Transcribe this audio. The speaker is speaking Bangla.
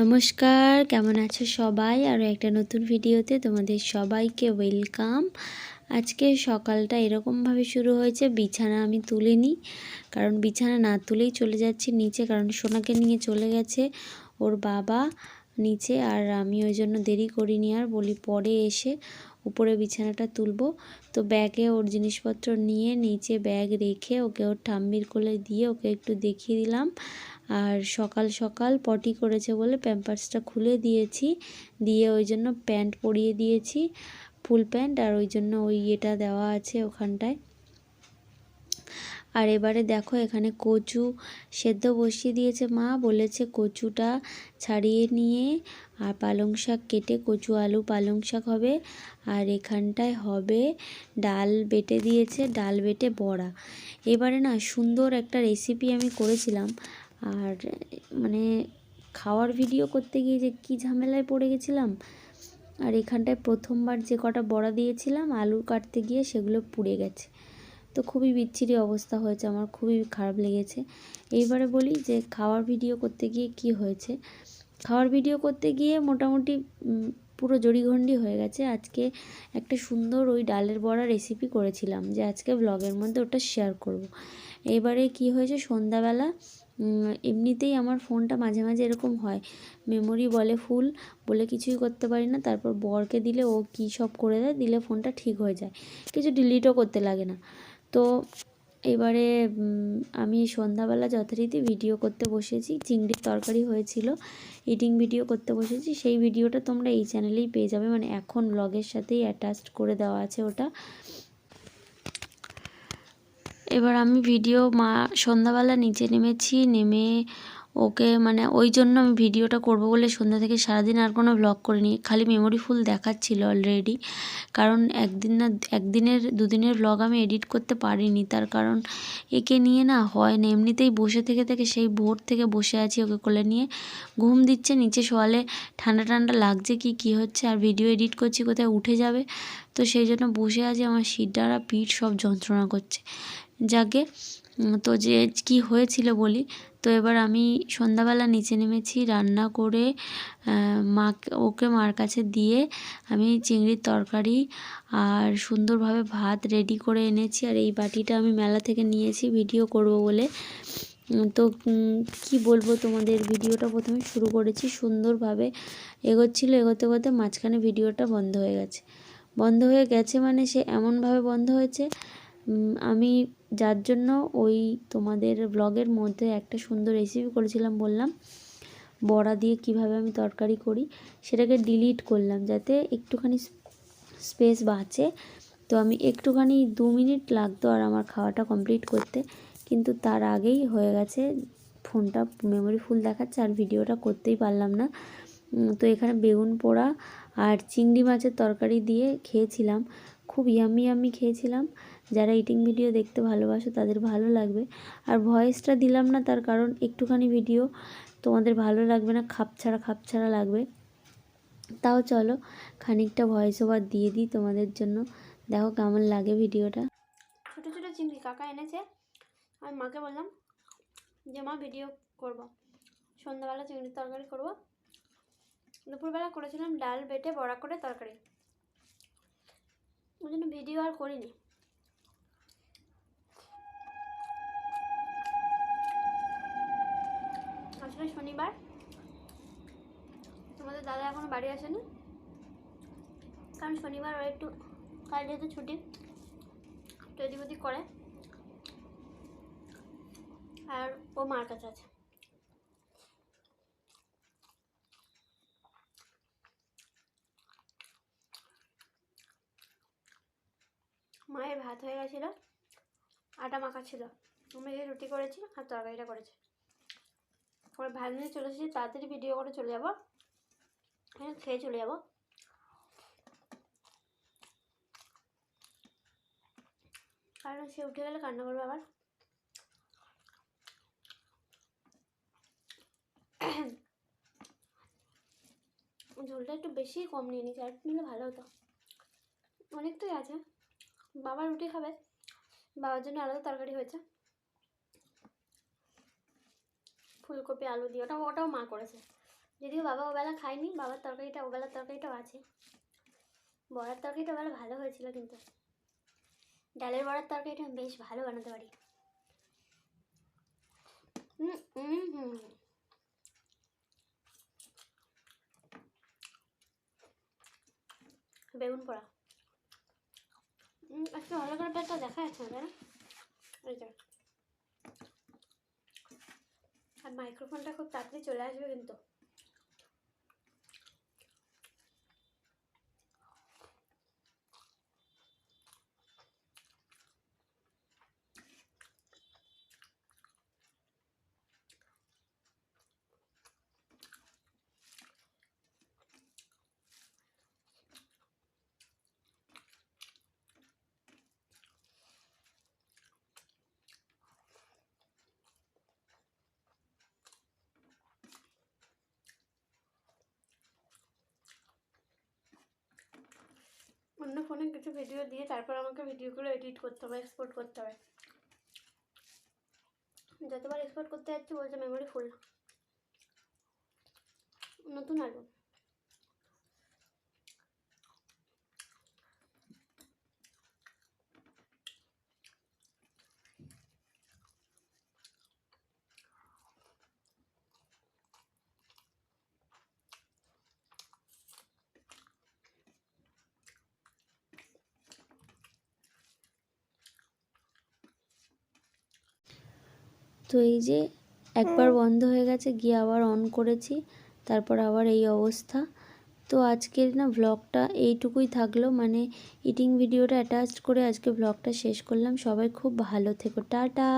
নমস্কার, কেমন আছো সবাই? আরও একটা নতুন ভিডিওতে তোমাদের সবাইকে ওয়েলকাম। আজকে সকালটা এরকমভাবে শুরু হয়েছে, বিছানা আমি তুলে তুলিনি। কারণ বিছানা না তুলেই চলে যাচ্ছি নিচে, কারণ সোনাকে নিয়ে চলে গেছে ওর বাবা নিচে, আর আমি ওই জন্য দেরি করিনি, আর বলি পরে এসে উপরে বিছানাটা তুলবো। তো ব্যাগে ওর জিনিসপত্র নিয়ে নিচে ব্যাগ রেখে ওকে ওর ঠাম্মির কোলে দিয়ে ওকে একটু দেখিয়ে দিলাম। আর সকাল সকাল পটি করেছে বলে প্যাম্পার্সটা খুলে দিয়েছি। দিয়ে ওই জন্য প্যান্ট পরিয়ে দিয়েছি, ফুল প্যান্ট, আর ওই জন্য ওই ইয়েটা দেওয়া আছে ওখানটায়। আর এবারে দেখো এখানে কচু সেদ্ধ বসিয়ে দিয়েছে মা। বলেছে কচুটা ছাড়িয়ে নিয়ে আর পালং শাক কেটে কচু, আলু, পালং শাক হবে। আর এখানটায় হবে ডাল বেটে দিয়েছে, ডাল বেটে বড়া। এবারে না সুন্দর একটা রেসিপি আমি করেছিলাম। আর মানে খাওয়ার ভিডিও করতে গিয়ে যে কী ঝামেলায় পড়ে গেছিলাম। আর এখানটায় প্রথমবার যে কটা বড়া দিয়েছিলাম, আলু কাটতে গিয়ে সেগুলো পুড়ে গেছে। তো খুবই বিচ্ছিরি অবস্থা হয়েছে, আমার খুবই খারাপ লেগেছে। এইবারে বলি যে খাওয়ার ভিডিও করতে গিয়ে কি হয়েছে? খাওয়ার ভিডিও করতে গিয়ে মোটামুটি পুরো জড়িঘণ্ডি হয়ে গেছে। আজকে একটা সুন্দর ওই ডালের বড়া রেসিপি করেছিলাম যে আজকে ব্লগের মধ্যে ওটা শেয়ার করব। এবারে কি হয়েছে? সন্ধ্যাবেলা এমনিতেই আমার ফোনটা মাঝে মাঝে এরকম হয় মেমোরি বলে ফুল বলে কিছুই করতে পারি না, তারপর বরকে দিলে ও কী সব করে দেয়, দিলে ফোনটা ঠিক হয়ে যায়। কিছু ডিলিটও করতে লাগে না। তো এবারে আমি সন্ধ্যাবেলা যথারীতি ভিডিও করতে বসেছি। চিংড়ির তরকারি হয়েছিল ইটিং ভিডিও করতে বসেছি। সেই ভিডিওটা তোমরা এই চ্যানেলেই পেয়ে যাবে। মানে এখন ব্লগের সাথেই অ্যাটাচড করে দেওয়া আছে ওটা। এবার আমি ভিডিও মা, সন্ধ্যাবেলা নিচে নেমেছি। নেমে ওকে মানে ওই জন্য আমি ভিডিওটা করব বলে সন্ধ্যা থেকে সারাদিন আর কোনো ব্লগ করিনি, খালি মেমোরি ফুল দেখাচ্ছিল অলরেডি কারণ একদিন না, একদিনের, দুদিনের ব্লগ আমি এডিট করতে পারিনি। তার কারণ একে নিয়ে না হয় না, এমনিতেই বসে থেকে থেকে সেই ভোর থেকে বসে আছি ওকে কোলে নিয়ে। ঘুম দিচ্ছে, নিচে শোয়ালে ঠান্ডা ঠান্ডা লাগছে কি কি হচ্ছে, আর ভিডিও এডিট করছি কোথায়, উঠে যাবে। তো সেই জন্য বসে আছি, আমার শিরডারা পিঠ সব যন্ত্রণা করছে। যাকে তো যে কি হয়েছিল বলি তো এবার আমি সন্ধ্যাবেলা নিচে নেমেছি, রান্না করে মা ওকে মার কাছে দিয়ে আমি চিংড়ির তরকারি আর সুন্দরভাবে ভাত রেডি করে এনেছি। আর এই বাটিটা আমি মেলা থেকে নিয়েছি ভিডিও করব বলে। তো কি বলব তোমাদের? ভিডিওটা প্রথমে শুরু করেছি, সুন্দরভাবে এগোচ্ছিলো। এগোতে এগোতে মাঝখানে ভিডিওটা বন্ধ হয়ে গেছে। বন্ধ হয়ে গেছে মানে সে এমনভাবে বন্ধ হয়েছে আমি যার জন্য ওই তোমাদের ব্লগের মধ্যে একটা সুন্দর রেসিপি করেছিলাম, বললাম, বড়া দিয়ে কীভাবে আমি তরকারি করি, সেটাকে ডিলিট করলাম যাতে একটুখানি স্পেস বাঁচে। তো আমি একটুখানি দু মিনিট লাগতো আর আমার খাওয়াটা কমপ্লিট করতে, কিন্তু তার আগেই হয়ে গেছে, ফোনটা মেমোরি ফুল দেখাচ্ছে আর ভিডিওটা করতেই পারলাম না। তো এখানে বেগুন পোড়া আর চিংড়ি মাছের তরকারি দিয়ে খেয়েছিলাম, খুব ইয়ামি ইয়ামি খেয়েছিলাম। যারা ইটিং ভিডিও দেখতে ভালোবাসো, তাদের ভালো লাগবে। আর ভয়েসটা দিলাম না, তার কারণ একটুখানি ভিডিও তোমাদের ভালো লাগবে না, খাপ ছাড়া খাপ ছাড়া লাগবে। তাও চলো, খানিকটা ভয়েস ওভার দিয়ে দিই তোমাদের জন্য। দেখো কেমন লাগে ভিডিওটা ছোটো ছোটো চিংড়ি কাকা এনেছে। আমি মাকে বললাম যে, মা ভিডিও করব। সন্ধ্যাবেলা চিংড়ির তরকারি করব। দুপুরবেলা করেছিলাম ডাল বেটে বড়া করে তরকারি। ওই জন্য ভিডিও আর করিনি। আসলে শনিবার। তোমাদের দাদা এখনও বাড়ি আসেনি? কারণ শনিবার ও একটু কাল যেহেতু ছুটি একটু এদিক ওদিক করে। আর ও মার কাছে আছে। মায়ের ভাত হয়ে গেছিল, আটা মাখা ছিল। আমি রুটি করেছি আর তরকারিটা করেছি। পরে ভাত নিয়ে চলে এসেছি, তাড়াতাড়ি ভিডিও করে চলে যাব। হ্যাঁ খেয়ে চলে যাব। কারণ সে উঠে গেলে কান্না করবে আবার। ঝোলটা একটু বেশি কম নিয়ে নিয়েছি আর নিলে ভালো হতো। অনেকটাই আছে। বাবা রুটি খাবে। বাবার জন্য আলাদা তরকারি হয়েছে। ফুলকপি, আলু দিয়ে ওটা ওটাও মা করেছে। যদিও বাবা ওবেলা খায়নি, বাবার তরকারিটা, ওবেলার তরকারিটাও আছে। বড়ার তরকারিটা ওবেলা ভালো হয়েছিল কিন্তু। ডালের বড়ার তরকারিটা আমি বেশ ভালো বানাতে পারি। হুম হুম হুম বেগুন পোড়া হুম আজকে ভালো করে পেটটা দেখা যাচ্ছে না তাই না এই যে আর মাইক্রোফোনটা খুব তাড়াতাড়ি চলে আসবে কিন্তু। অন্য ফোনে কিছু ভিডিও দিয়ে তারপর আমাকে ভিডিওগুলো এডিট করতে হবে এক্সপোর্ট করতে হবে। যতবার এক্সপোর্ট করতে যাচ্ছি বলছে মেমোরি ফুল নতুন অ্যালবাম তো এই যে একবার বন্ধ হয়ে গেছে গিয়ে আবার অন করেছি তারপর আবার এই অবস্থা। তো আজকের না ভ্লগটা এইটুকুই থাকল মানে ইটিং ভিডিওটা অ্যাটাচ করে আজকে ভ্লগটা শেষ করলাম। সবাই খুব ভালো থেকো টাটা।